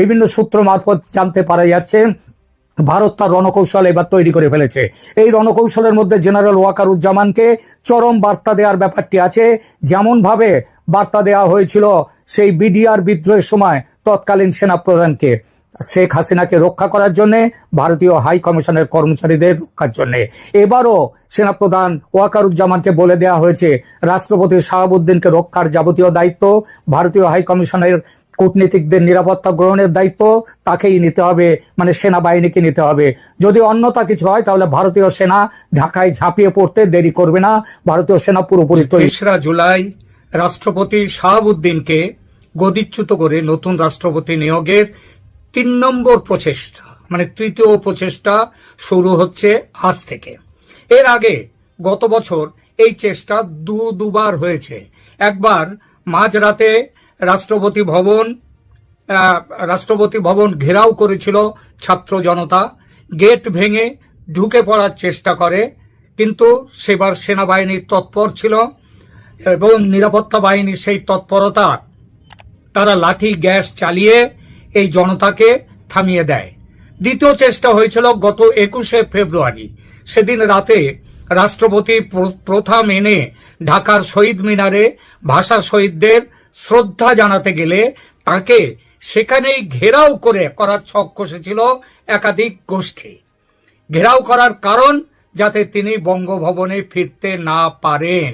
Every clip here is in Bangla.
বিভিন্ন সূত্র মারফত জানতে পারা যাচ্ছে, ভারত তার রণকৌশল এবার তৈরি করে ফেলেছে। এই রণকৌশলের মধ্যে জেনারেল ওয়াকারুজ্জামানকে চরম বার্তা দেওয়ার ব্যাপারটি আছে। যেমন ভাবে বার্তা দেওয়া হয়েছিল সেই বিডিআর বিদ্রোহের সময় তৎকালীন সেনাপ্রধানকে, শেখ হাসিনাকে রক্ষা করার জন্য, ভারতীয় হাই কমিশনের কর্মচারীদের রক্ষার জন্য। এবারও সেনাপ্রধান ওয়াকারুজ্জামানকে বলে দেওয়া হয়েছে, রাষ্ট্রপতি শাহাবুদ্দিনকে রক্ষার যাবতীয় দায়িত্ব ভারতীয় হাই কমিশনের কূটনীতিকদের নিরাপত্তা গ্রহণের দায়িত্ব তাকেই নিতে হবে মানে সেনাবাহিনীকে নিতে হবে। যদি অন্যতা কিছু হয়, তাহলে ভারতীয় সেনা ঢাকায় ঝাঁপিয়ে পড়তে দেরি করবে না। ভারতীয় সেনা পুরোপুরি তেসরা জুলাই রাষ্ট্রপতি শাহাবুদ্দিনকে গদিচ্যুত করে নতুন রাষ্ট্রপতি নিয়োগের তিন নম্বর প্রচেষ্টা মানে তৃতীয় প্রচেষ্টা শুরু হচ্ছে আজ থেকে। এর আগে গত বছর এই চেষ্টা দু দুবার হয়েছে। একবার মাঝরাতে রাষ্ট্রপতি ভবন রাষ্ট্রপতি ভবন ঘেরাও করেছিল ছাত্র জনতা। গেট ভেঙে ঢুকে পড়ার চেষ্টা করে, কিন্তু সেবার সেনাবাহিনী তৎপর ছিল এবং নিরাপত্তা বাহিনীর সেই তৎপরতা। তারা লাঠি, গ্যাস চালিয়ে এই জনতাকে থামিয়ে দেয়। দ্বিতীয় চেষ্টা হয়েছিল গত একুশে ফেব্রুয়ারি। সেদিন রাতে রাষ্ট্রপতি প্র- প্রথা মেনে ঢাকার শহীদ মিনারে ভাষা শহীদদের শ্রদ্ধা জানাতে গেলে তাকে সেখানেই ঘেরাও করে করার ছক কষেছিল একাধিক গোষ্ঠী। ঘেরাও করার কারণ যাতে তিনি বঙ্গভবনে ফিরতে না পারেন।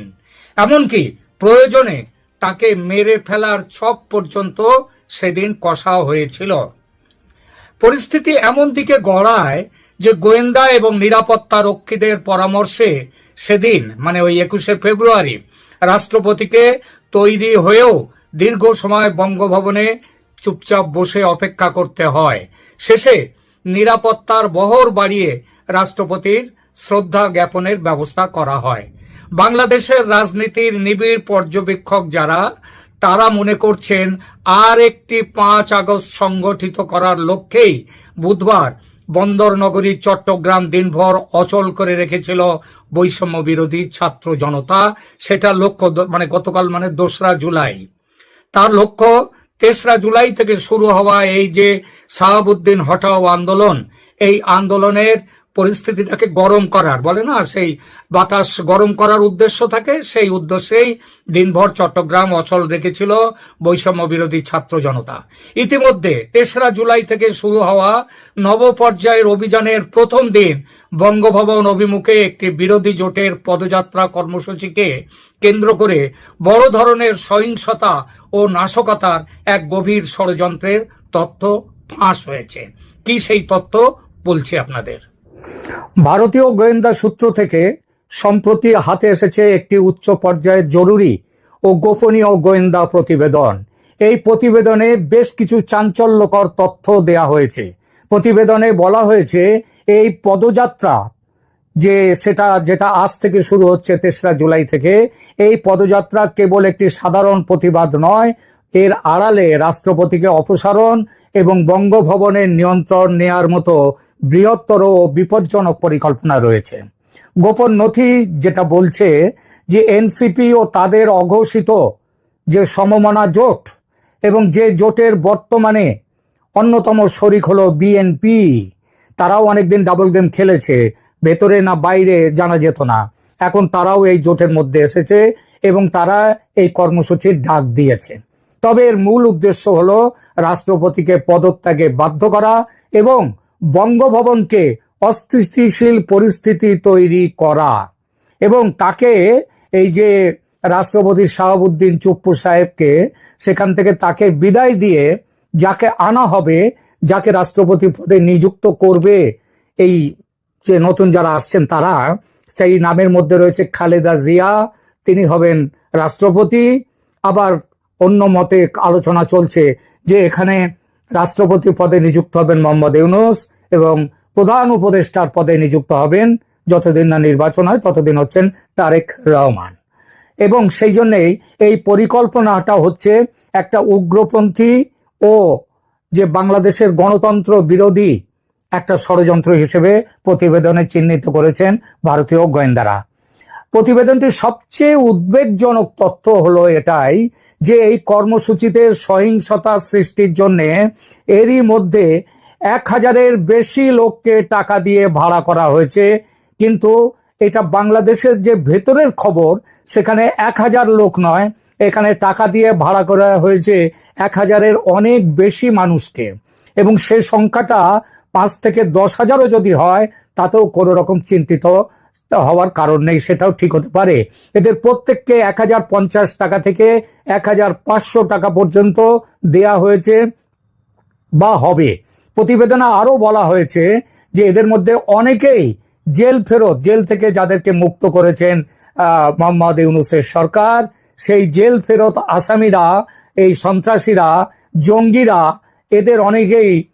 এমনকি প্রয়োজনে তাকে মেরে ফেলার ছক পর্যন্ত সেদিন কষা হয়েছিল। পরিস্থিতি এমন দিকে গড়ায় যে গোয়েন্দা এবং নিরাপত্তা রক্ষীদের পরামর্শে সেদিন মানে ওই একুশে ফেব্রুয়ারি, রাষ্ট্রপতিকে তৈরি হয়েও দীর্ঘ সময় বঙ্গভবনে চুপচাপ বসে অপেক্ষা করতে হয়। শেষে নিরাপত্তার বহর বাড়িয়ে রাষ্ট্রপতির শ্রদ্ধা জ্ঞাপনের ব্যবস্থা করা হয়। বাংলাদেশের রাজনীতির নিবিড় পর্যবেক্ষক যারা, তারা মনে করছেন আর একটি পাঁচ আগস্ট সংগঠিত করার লক্ষ্যেই বুধবার বন্দর নগরী চট্টগ্রাম দিনভর অচল করে রেখেছিল বৈষম্য বিরোধী ছাত্র জনতা। সেটা লক্ষ্য মানে গতকাল মানে দোসরা জুলাই। তার লক্ষ্য তেসরা জুলাই থেকে শুরু হওয়া এই যে শাহাবুদ্দিন হটাও আন্দোলন, এই আন্দোলনের পরিস্থিতিটাকে গরম করার, বলে না? সেই বাতাস গরম করার উদ্দেশ্য থাকে, সেই উদ্দেশ্যেই দিনভর চট্টগ্রাম অচল রেখেছিল বৈষম্য বিরোধী ছাত্র জনতা। ইতিমধ্যে তেসরা জুলাই থেকে শুরু হওয়া নব পর্যায়ের অভিযানের প্রথম দিন বঙ্গভবন অভিমুখে একটি বিরোধী জোটের পদযাত্রা কর্মসূচিকে কেন্দ্র করে বড় ধরনের সহিংসতা ও নাশকতার এক গভীর ষড়যন্ত্রের তথ্য ফাঁস হয়েছে। কি সেই তথ্য? বলছি আপনাদের। ভারতীয় গোয়েন্দা সূত্র থেকে সম্প্রতি হাতে এসেছে একটি উচ্চ পর্যায়ের জরুরি ও গোপনীয় গোয়েন্দা প্রতিবেদন। এই প্রতিবেদনে বেশ কিছু চাঞ্চল্যকর তথ্য দেয়া হয়েছে। প্রতিবেদনে বলা হয়েছে, এই পদযাত্রা যে সেটা, যেটা আজ থেকে শুরু হচ্ছে তেসরা জুলাই থেকে, এই পদযাত্রা কেবল একটি সাধারণ প্রতিবাদ নয়, এর আড়ালে রাষ্ট্রপতিকে অপসারণ এবং বঙ্গভবনের নিয়ন্ত্রণ নেয়ার মতো বৃহত্তর ও বিপজ্জনক পরিকল্পনা রয়েছে। গোপন নথি যেটা বলছে যে এনসিপি ও তাদের অঘোষিত যে সমমনা জোট এবং যে জোটের বর্তমানে অন্যতম শরিক হলো বিএনপি, তারাও অনেকদিন ডাবল গেম খেলেছে, ভেতরে না বাইরে জানা যেত না। এখন তারাও এই জোটের মধ্যে এসেছে এবং তারা এই কর্মসূচির ডাক দিয়েছে। তবে এর মূল উদ্দেশ্য হলো রাষ্ট্রপতিকে পদত্যাগে বাধ্য করা এবং বঙ্গভবনকে অস্থিতিশীল পরিস্থিতি তৈরি করা এবং তাকে এই যে রাষ্ট্রপতি শাহাবুদ্দিন চুপ্পু সাহেবকে সেখান থেকে তাকে বিদায় দিয়ে যাকে আনা হবে, যাকে রাষ্ট্রপতি পদে নিযুক্ত করবে, এই যে নতুন যারা আসছেন তারা, সেই নামের মধ্যে রয়েছে খালেদা জিয়া, তিনি হবেন রাষ্ট্রপতি। আবার অন্য মতে আলোচনা চলছে যে এখানে রাষ্ট্রপতি পদে নিযুক্ত হবেন মোহাম্মদ ইউনুস এবং প্রধান উপদেষ্টার পদে নিযুক্ত হবেন। যতদিন না নির্বাচন হয়, ততদিন হচ্ছেন তারেক রহমান। এবং সেই জন্যেই এই পরিকল্পনাটা হচ্ছে একটা উগ্রপন্থী ও যে বাংলাদেশের গণতন্ত্র বিরোধী একটা ষড়যন্ত্র হিসেবে প্রতিবেদনে চিহ্নিত করেছেন ভারতীয় গোয়েন্দারা। প্রতিবেদনটির সবচেয়ে উদ্বেগজনক তথ্য হলো এটাই যে এই কর্মসূচিতে সহিংসতা সৃষ্টির জন্য এরই মধ্যে এক হাজারের বেশি লোককে টাকা দিয়ে ভাড়া করা হয়েছে। কিন্তু এটা বাংলাদেশের যে ভেতরের খবর, সেখানে এক হাজার লোক নয়। এখানে টাকা দিয়ে ভাড়া করা হয়েছে এক হাজারের অনেক বেশি মানুষকে। এবং সে সংখ্যাটা পাঁচ থেকে দশ হাজারও যদি হয়, তাতেও কোনো রকম চিন্তিত হওয়ার কারণ নেই, সেটাও ঠিক হতে পারে। এদের প্রত্যেককে এক হাজার পঞ্চাশ টাকা থেকে এক হাজার পাঁচশো টাকা পর্যন্ত দেয়া হয়েছে বা হবে। প্রতিবেদনে আরও বলা হয়েছে যে এদের মধ্যে অনেকেই জেল ফেরত, জেল থেকে যাদেরকে মুক্ত করেছেন মোহাম্মদ ইউনুসের সরকার, সেই জেল ফেরত আসামিরা, এই সন্ত্রাসীরা, জঙ্গিরা, এদের অনেকেই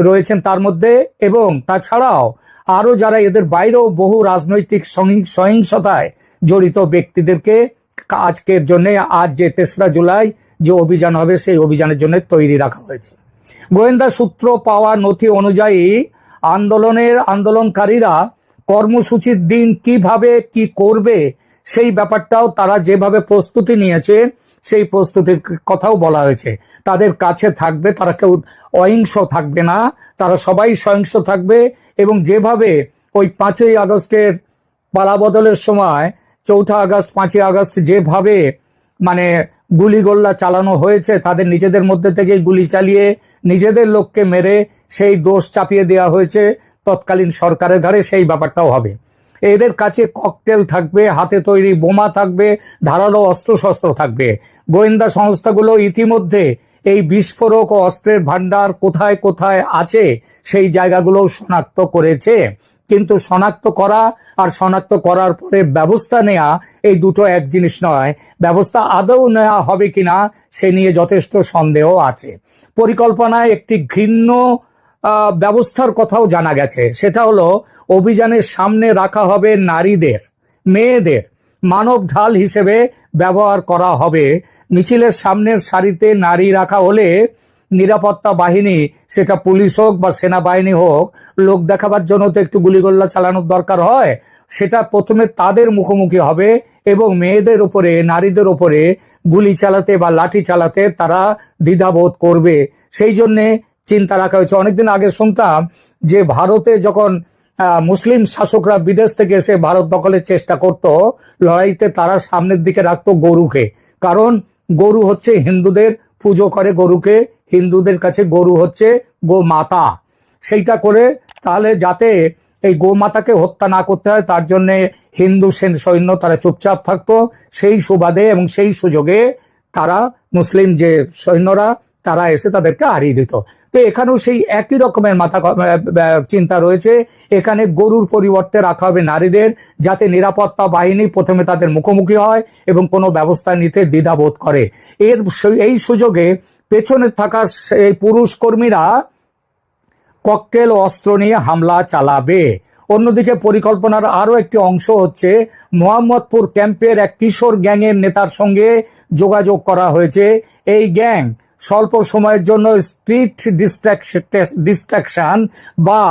রয়েছেন তার মধ্যে এবং তাছাড়াও আরও যারা এদের বাইরেও বহু রাজনৈতিক সহিং- সহিংসতায় জড়িত ব্যক্তিদেরকে আজকের জন্য, আজ যে তেসরা জুলাই যে অভিযান হবে, সেই অভিযানের জন্য তৈরি রাখা হয়েছে। গোয়েন্দা সূত্র পাওয়া নথি অনুযায়ী আন্দোলনের আন্দোলনকারীরা কর্মসূচির দিন কীভাবে কি করবে, সেই ব্যাপারটাও তারা যেভাবে প্রস্তুতি নিয়েছে, সেই প্রস্তুতির কথাও বলা হয়েছে। তাদের কাছে থাকবে, তারা কেউ অহিংস থাকবে না, তারা সবাই সহিংস থাকবে এবং যেভাবে ওই পাঁচই আগস্টের পালাবদলের সময় চৌঠা আগস্ট, পাঁচই আগস্ট যেভাবে মানে গুলিগোল্লা চালানো হয়েছে, তাদের নিজেদের মধ্যে থেকেই গুলি চালিয়ে নিজেদের লোককে মেরে সেই দোষ চাপিয়ে দেওয়া হয়েছে, তৎকালীন সরকারের ঘরে সেই ব্যাপারটাও হবে। এদের কাছে ককটেল থাকবে, হাতে তৈরি বোমা থাকবে, ধারালো অস্ত্রশস্ত্র থাকবে। গোয়েন্দা সংস্থাগুলো ইতিমধ্যে এই বিস্ফোরক ও অস্ত্রের ভান্ডার কোথায় কোথায় আছে সেই জায়গাগুলো শনাক্ত করেছে। কিন্তু শনাক্ত করা আর শনাক্ত করার পরে ব্যবস্থা নেওয়া এই দুটো এক জিনিস নয়। ব্যবস্থা আদৌ নেওয়া হবে কিনা সে নিয়ে যথেষ্ট সন্দেহ আছে। পরিকল্পনায় একটি ঘৃণ্য ব্যবস্থার কথাও জানা গেছে। সেটা হলো, অভিযানের সামনে রাখা হবে নারীদের, মেয়েদের। মানব ঢাল হিসেবে ব্যবহার করা হবে। মিছিলের সামনের সারিতে নারী রাখা হলে নিরাপত্তা বাহিনী, সেটা পুলিশ হোক বা সেনাবাহিনী হোক, লোক দেখাবার জন্য তো একটু গুলিগোল্লা চালানোর দরকার হয়, সেটা প্রথমে তাদের মুখোমুখি হবে এবং মেয়েদের উপরে, নারীদের উপরে গুলি চালাতে বা লাঠি চালাতে তারা দ্বিধাবোধ করবে। সেই জন্যে চিন্তা রাখা হয়েছে। অনেকদিন আগে শুনতাম যে ভারতে যখন মুসলিম শাসকরা বিদেশ থেকে এসে ভারত দখলের চেষ্টা করত, লড়াইতে তারা সামনের দিকে রাখতো গরুকে। কারণ গরু হচ্ছে হিন্দুদের পুজো করে গরুকে হিন্দুদের কাছে গরু হচ্ছে গো মাতা সেইটা করে তাহলে যাতে এই গোমাতাকে হত্যা না করতে হয়, তার জন্য হিন্দু সেন সৈন্য তারা চুপচাপ থাকতো। সেই সুবাদে এবং সেই সুযোগে তারা মুসলিম যে সৈন্যরা, তারা এসে তাদেরকে হারিয়ে দিত। তো এখানেও সেই একই রকমের মাথা চিন্তা রয়েছে। এখানে গরুর পরিবর্তে রাখা হবে নারীদের যাতে নিরাপত্তা বাহিনী প্রথমে তাদের মুখোমুখি হয় এবং কোনো ব্যবস্থা নিতে দ্বিধাবোধ করে। এর এই সুযোগে পেছনে থাকা সেই পুরুষ কর্মীরা ককটেল অস্ত্র নিয়ে হামলা চালাবে। অন্যদিকে পরিকল্পনার আরও একটি অংশ হচ্ছে মোহাম্মদপুর ক্যাম্পের এক কিশোর গ্যাংয়ের নেতার সঙ্গে যোগাযোগ করা হয়েছে। এই গ্যাং স্বল্প সময়ের জন্য স্ট্রিট ডিস্ট্রাকশন বা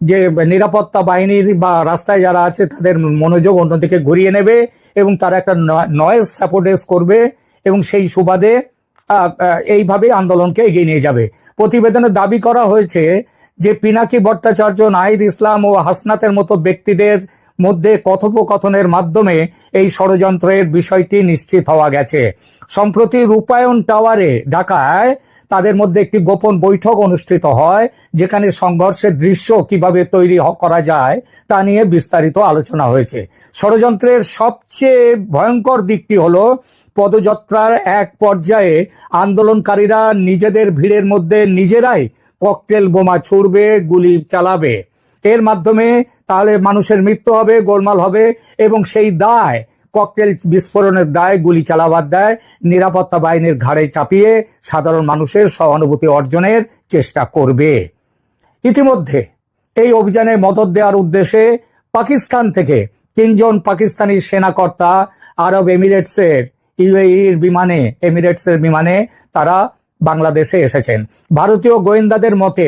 যে নিরাপত্তা বাহিনীর বা রাস্তায় যারা আছে তাদের মনোযোগ অন্যদিকে ঘুরিয়ে নেবে এবং তারা একটা নয়েজ সাপোর্টেস করবে এবং সেই সুবাদে এইভাবে আন্দোলনকে এগিয়ে নিয়ে যাবে। প্রতিবেদনে দাবি করা হয়েছে যে পিনাকি ভট্টাচার্য, নাহিদ ইসলাম ও হাসনাতের মতো ব্যক্তিদের মধ্যে কথোপকথনের মাধ্যমে এই ষড়যন্ত্রের বিষয়টি নিশ্চিত হওয়া গেছে। সম্প্রতি রূপায়ণ টাওয়ারে, ঢাকায় তাদের মধ্যে একটি গোপন বৈঠক অনুষ্ঠিত হয়, যেখানে সংঘর্ষের দৃশ্য কীভাবে তৈরি করা যায় তা নিয়ে বিস্তারিত আলোচনা হয়েছে। ষড়যন্ত্রের সবচেয়ে ভয়ঙ্কর দিকটি হলো পদযাত্রার এক পর্যায়ে আন্দোলনকারীরা নিজেদের ভিড়ের মধ্যে নিজেরাই ককটেল বোমা ছুড়বে, গুলি চালাবে। এর মাধ্যমে তাহলে মানুষের মৃত্যু হবে, গোলমাল হবে এবং সেই দায়, ককটেল বিস্ফোরণের দায়, গুলি চালাবার দায় নিরাপত্তা বাহিনীর ঘাড়ে চাপিয়ে সাধারণ মানুষের সহানুভূতি অর্জনের চেষ্টা করবে। ইতিমধ্যে এই অভিযানে মদত দেওয়ার উদ্দেশ্যে পাকিস্তান থেকে তিনজন পাকিস্তানি সেনাকর্তা আরব এমিরেটসের ইউএইর বিমানে, এমিরেটসের বিমানে তারা বাংলাদেশে এসেছেন। ভারতীয় গোয়েন্দাদের মতে,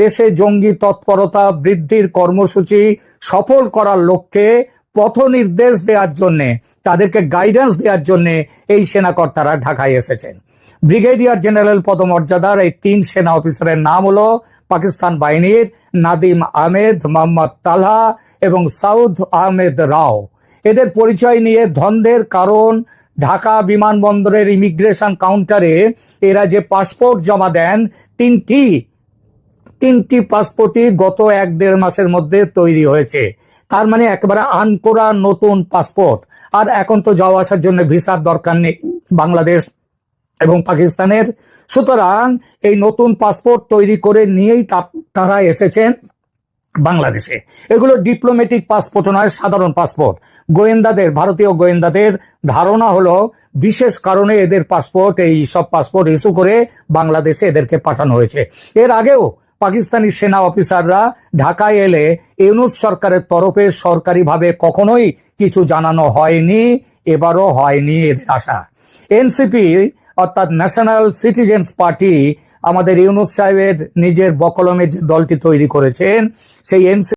দেশে জঙ্গি তৎপরতা বৃদ্ধির কর্মসূচি সফল করার লক্ষ্যে পথ নির্দেশ দেওয়ার জন্যে, তাদেরকে গাইডেন্স দেওয়ার জন্যে এই সেনাকর্তারা ঢাকায় এসেছেন। ব্রিগেডিয়ার জেনারেল পদমর্যাদার এই তিন সেনা অফিসারের নাম হলো পাকিস্তান বাহিনীর নাদিম আহমেদ, মোহাম্মদ তালহা এবং সাউদ আহমেদ রাও। এদের পরিচয় নিয়ে ধন্দের কারণ ঢাকা বিমানবন্দরের ইমিগ্রেশন কাউন্টারে এরা যে পাসপোর্ট জমা দেন তিনটি তিনটি পাসপোর্টই গত এক দেড় মাসের মধ্যে তৈরি হয়েছে। তার মানে একেবারে আনকোরা নতুন পাসপোর্ট। আর এখন তো যাওয়া আসার জন্য ভিসার দরকার নেই বাংলাদেশ এবং পাকিস্তানের। সুতরাং এই নতুন পাসপোর্ট তৈরি করে নিয়েই তারা এসেছেন বাংলাদেশে। এগুলো ডিপ্লোমেটিক পাসপোর্ট নয়, সাধারণ পাসপোর্ট গোয়েন্দাদের, ভারতীয় গোয়েন্দাদের ধারণা হলো, বিশেষ কারণে এদের পাসপোর্ট, এই সব পাসপোর্ট ইস্যু করে বাংলাদেশে এদেরকে পাঠানো হয়েছে। এর আগেও পাকিস্তানি সেনা অফিসাররা ঢাকায় এলে ইউনুস সরকারের তরফে সরকারিভাবে কখনোই কিছু জানানো হয়নি, এবারও হয়নি এদের আশা। এনসিপি, অর্থাৎ ন্যাশনাল সিটিজেন্স পার্টি, আমাদের ইউনুস সাহেবের নিজের বকলমে যে দলটি তৈরি করেছেন। সেই এনসি